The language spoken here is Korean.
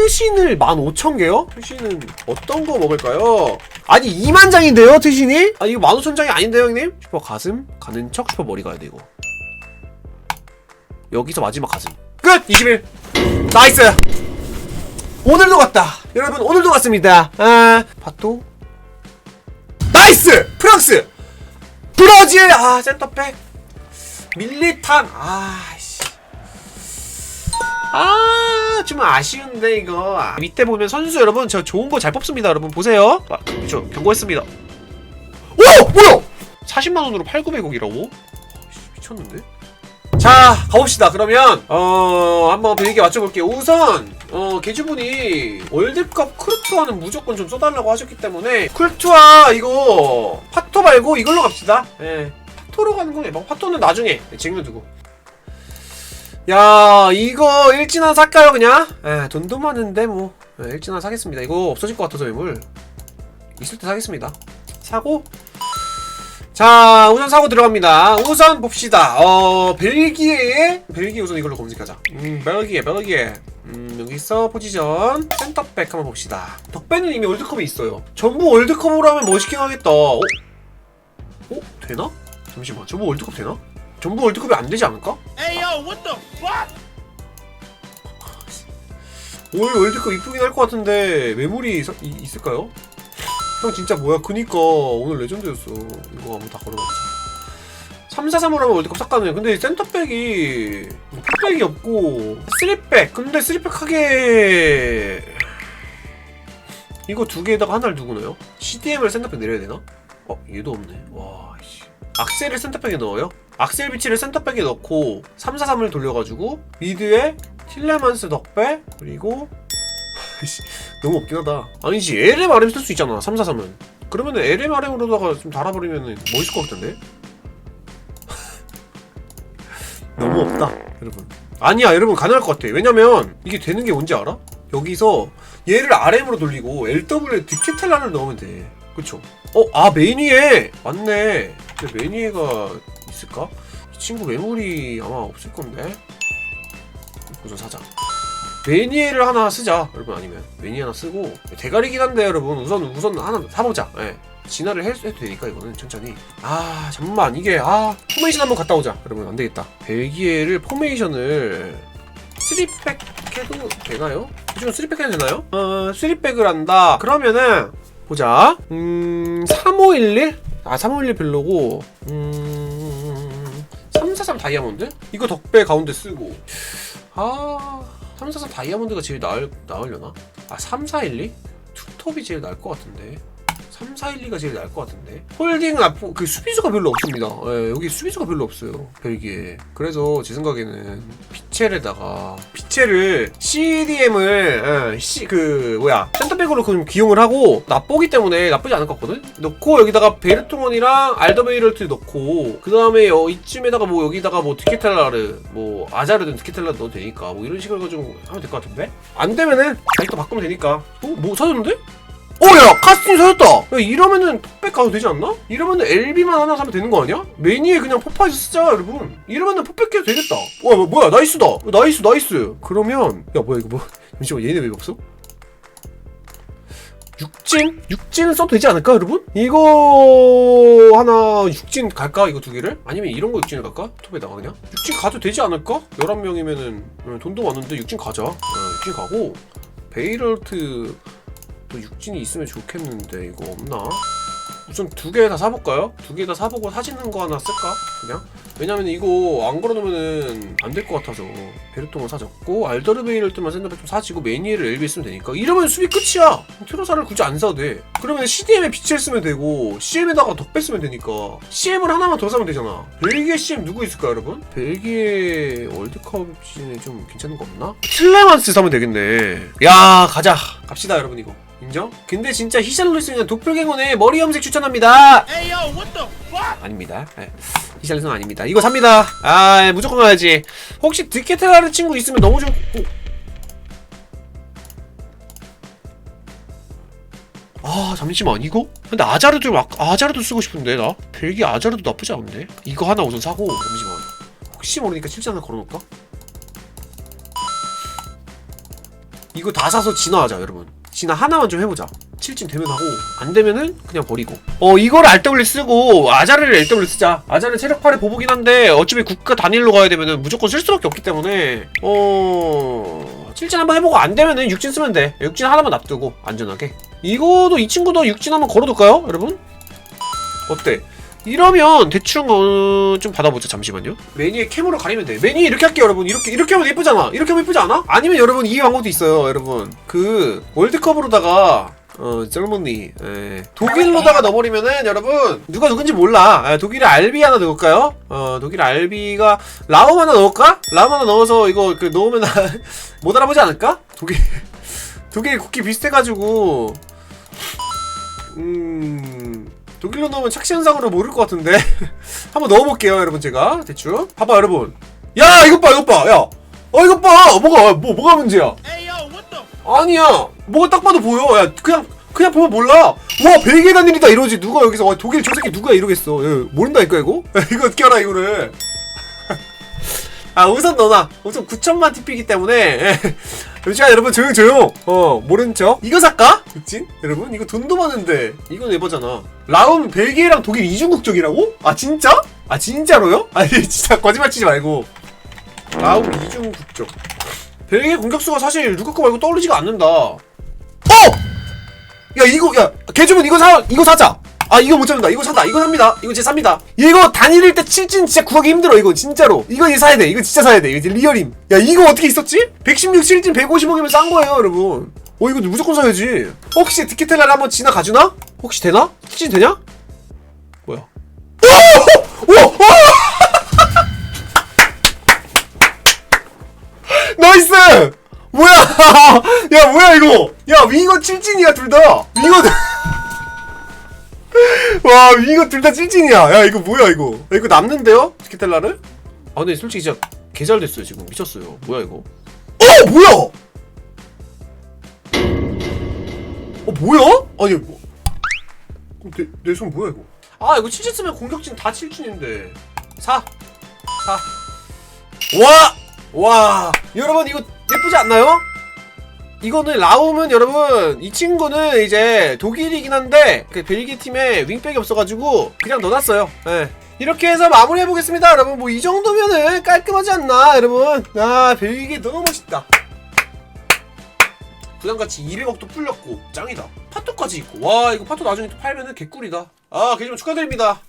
트신을 15,000개요? 트신은 어떤 거 먹을까요? 아니 2만 장인데요 트신이? 아 이거 15,000장이 아닌데요 형님? 슈퍼 가슴 가는 척 슈퍼 머리 가야 돼 이거 여기서 마지막 가슴 끝! 21 나이스 오늘도 갔다 여러분 오늘도 갔습니다 아 파토 나이스! 프랑스! 브라질! 아 센터백 밀리탄 아씨 아, 좀 아쉬운데 이거. 아, 밑에 보면 선수 여러분 저 좋은 거 잘 뽑습니다, 여러분 보세요. 아, 저 경고했습니다. 오, 뭐야? 40만 원으로 8,900억이라고? 미쳤는데? 자, 가봅시다. 그러면 어 한번 분위기 맞춰볼게요. 우선 어 개주분이 월드컵 쿨투아는 무조건 좀 써달라고 하셨기 때문에 쿨투아 이거 파토 말고 이걸로 갑시다. 예, 파토로 가는 거네. 뭐 파토는 나중에 네, 지금은 두고. 야 이거 일진한 살까요 그냥? 에 돈도 많은데 뭐. 에, 일진한 사겠습니다. 이거 없어질 것 같아서 매물. 있을 때 사겠습니다. 사고. 자 우선 사고 들어갑니다. 우선 봅시다. 어 벨기에 벨기에 우선 이걸로 검색하자. 음 벨기에 벨기에. 음 여기서 포지션 센터백 한번 봅시다. 덕배는 이미 월드컵에 있어요. 전부 월드컵으로 하면 멋있긴 하겠다. 어? 어? 되나? 잠시만. 전부 월드컵 되나? 전부 월드컵이 안 되지 않을까? Hey yo, what the fuck? 올 월드컵 이쁘긴 할 것 같은데 매물이 서- 이- 있을까요? 형 진짜 뭐야 그니까 오늘 레전드였어 이거 한번 다 걸어보자 3-4-3으로 하면 월드컵 삭가네 근데 센터백이 풀백이 없고 3백 근데 3백 하게 이거 두 개에다가 하나를 두고 넣어요? CDM을 센터백 내려야 되나? 어 얘도 없네 와 씨. 악셀을 센터백에 넣어요? 악셀 비치를 센터백에 넣고 3-4-3을 돌려가지고 미드에 틸레만스 덕배 그리고 씨, 너무 없긴 하다. 아니지 LMRM 쓸 수 있잖아 343은. 그러면은 LMRM으로다가 좀 달아버리면은 멋있을 것 같은데? 너무 없다 여러분. 아니야 여러분 가능할 것 같아. 왜냐면 이게 되는 게 뭔지 알아? 여기서 얘를 RM으로 돌리고 LW에 디케텔란을 넣으면 돼. 그쵸? 어? 아 위에! 맞네. 근데 위에가 있을까? 이 친구 매물이 아마 없을 건데. 우선 사자 매니에를 하나 쓰자 여러분. 아니면 매니 하나 쓰고. 대가리긴 한데 여러분. 우선 우선 하나 사보자. 예. 진화를 해, 해도 되니까 이거는 천천히. 아 잠깐만. 이게 아 포메이션 한번 갔다 오자. 여러분 안되겠다. 벨기에를 포메이션을 3백 해도 되나요? 지금 3백 해도 되나요? 어 3백을 한다 그러면은 보자 음 3511? 아 3511 별로고 음 343 다이아몬드? 이거 덕배 가운데 쓰고 아 343 다이아몬드가 제일 나을, 나으려나? 아 3412? 투톱이 제일 나을 것 같은데 3412가 제일 나을 것 같은데? 홀딩은 앞, 그 수비수가 별로 없습니다. 예, 여기 수비수가 별로 없어요 벨기에. 그래서 제 생각에는 피첼에다가 피첼을 CDM을 예, C, 그 뭐야 센터백으로 좀 기용을 하고 나쁘기 때문에 나쁘지 않을 것 같거든? 넣고 여기다가 베르통원이랑 알더베이럴트 넣고 그 다음에 어, 이쯤에다가 뭐 여기다가 뭐 디케텔라르 뭐 아자르든 디케텔라 넣어도 되니까 뭐 이런 식으로 좀 하면 될 것 같은데? 안 되면은 다시 또 바꾸면 되니까. 어뭐 사줬는데? 오야 카스틴 사줬다 야 이러면은 톡백 가도 되지 않나? 이러면은 LB만 하나 사면 되는 거 아니야? 매니에 그냥 포파에서 쓰자 여러분 이러면은 포백 해도 되겠다 와 뭐, 뭐야 나이스다 어, 나이스 나이스 그러면 야 뭐야 이거 뭐 잠시만 얘네 왜 없어? 육진? 육진은 써도 되지 않을까 여러분? 이거 하나 육진 갈까 이거 두 개를? 아니면 이런 거 육진을 갈까? 톱에다가 그냥? 육진 가도 되지 않을까? 11명이면은 돈도 많은데 육진 가자 어, 육진 가고 베이럴트 또 육진이 있으면 좋겠는데 이거 없나? 우선 두 개 다 사볼까요? 두 개 다 사보고 사지는 거 하나 쓸까? 그냥? 왜냐면 이거 안 걸어놓으면은 안 될 것 같아서 베르통을 사줬고 알더르베이를뜨만 샌드백 좀 사지고 매니에를 엘비 쓰면 되니까 이러면 수비 끝이야 트로사를 굳이 안 사도 돼 그러면 CDM에 빛을 쓰면 되고 CM에다가 덕배 쓰면 되니까 CM을 하나만 더 사면 되잖아 벨기에 CM 누구 있을까 여러분? 벨기에 월드컵 시즌에 좀 괜찮은 거 없나? 틸레만스 사면 되겠네 야 가자 갑시다 여러분 이거 인정? 근데 진짜 히샬로스는 도플갱어네 머리 염색 추천합니다 Hey yo, what the fuck? 아닙니다. 네. 히샬리선 아닙니다. 이거 삽니다. 아 무조건 가야지. 혹시 디케테라르 친구 있으면 너무 좀. 오. 아 잠시만 이거? 근데 아자르도 막 아자르도 쓰고 싶은데 나 벨기 아자르도 나쁘지 않은데 이거 하나 우선 사고 잠시만 혹시 모르니까 실제 하나 걸어놓을까? 이거 다 사서 진화하자 여러분 진화 하나만 좀 해보자. 7진 되면 하고 안 되면은 그냥 버리고. 어 이거를 RW 쓰고 아자르를 LW 쓰자. 아자르 체력 8에 보보긴 한데 어차피 국가 단일로 가야 되면은 무조건 쓸 수밖에 없기 때문에. 어... 7진 한번 해보고 안 되면은 6진 쓰면 돼. 6진 하나만 놔두고 안전하게. 이거도 이 친구도 6진 한번 걸어둘까요 여러분? 어때? 이러면 대충 어, 좀 받아보자 잠시만요 메뉴에 캠으로 가리면 돼 메뉴 이렇게 할게요 여러분 이렇게 이렇게 하면 예쁘잖아 이렇게 하면 예쁘지 않아? 아니면 여러분 이 방법도 있어요 여러분 그 월드컵으로다가 어 셀모니 예. 독일로다가 넣어버리면은 여러분 누가 누군지 몰라 아, 독일에 알비 하나 넣을까요? 어 독일 알비가 라움 하나 넣을까? 라움 하나 넣어서 이거 그 넣으면 못 알아보지 않을까? 독일 독일 국기 비슷해가지고 음 독일로 넣으면 착시 현상으로 모를 것 같은데. 한번 넣어볼게요 여러분 제가. 대충. 봐봐 여러분. 야 이것 봐 이것 봐야 어 이것 봐. 뭐가 뭐 뭐가 문제야? 아니야. 뭐가 딱 봐도 보여. 야 그냥 그냥 보면 몰라. 와 벨기에 단일이다 이러지. 누가 여기서 와 독일 저 새끼 누가 이러겠어. 야, 모른다니까 이거? 야, 이거 어떻게 알아 이거를 아 우선 너나 우선 9천만 TP이기 때문에 자 여러분 조용 조용 어 모른 척 이거 살까? 그치? 여러분 이거 돈도 많은데 이건 에버잖아 라움 벨기에랑 독일 이중 국적이라고? 아 진짜? 아 진짜로요? 아니 진짜 거짓말 치지 말고 라움 이중 국적 벨기에 공격수가 사실 루카코 말고 떠오르지가 않는다 어! 야 이거 야 개주문 이거 사 이거 사자 아 이거 못 잡는다 이거 산다 이거 삽니다 이거 제 삽니다 이거 단일일 때 칠진 진짜 구하기 힘들어 이거 진짜로 이거 얘 사야 돼 이거 진짜 사야 돼 이거 리얼임 야 이거 어떻게 있었지? 116 칠진 150억이면 싼 거예요 여러분 어 이거 무조건 사야지 혹시 티켓텔라를 한번 지나 가주나? 혹시 되나? 칠진 되냐? 뭐야 오! 오! 오! 나이스! 뭐야! 야, 뭐야, 이거! 야, 윙어 칠진이야, 둘 다! 윙어, 와, 윙어 둘다 칠진이야! 야, 이거 뭐야, 이거? 야, 이거 남는데요? 스키텔라를? 아, 근데 솔직히 진짜 개잘 됐어요, 지금. 미쳤어요. 뭐야, 이거? 어, 뭐야! 어, 뭐야? 아니, 뭐. 내, 내손 뭐야, 이거? 아, 이거 칠진 쓰면 공격진 다 칠진인데. 사! 사! 와! 와 여러분 이거 예쁘지 않나요? 이거는 라움은 여러분 이 친구는 이제 독일이긴 한데 그 벨기에 팀에 윙백이 없어가지고 그냥 넣어놨어요. 예. 이렇게 해서 마무리해 보겠습니다. 여러분 뭐 이 정도면은 깔끔하지 않나 여러분? 아 벨기에 너무 멋있다. 부담같이 200억도 풀렸고 짱이다. 파토까지 있고. 와 이거 파토 나중에 또 팔면은 개꿀이다. 아 개좀 축하드립니다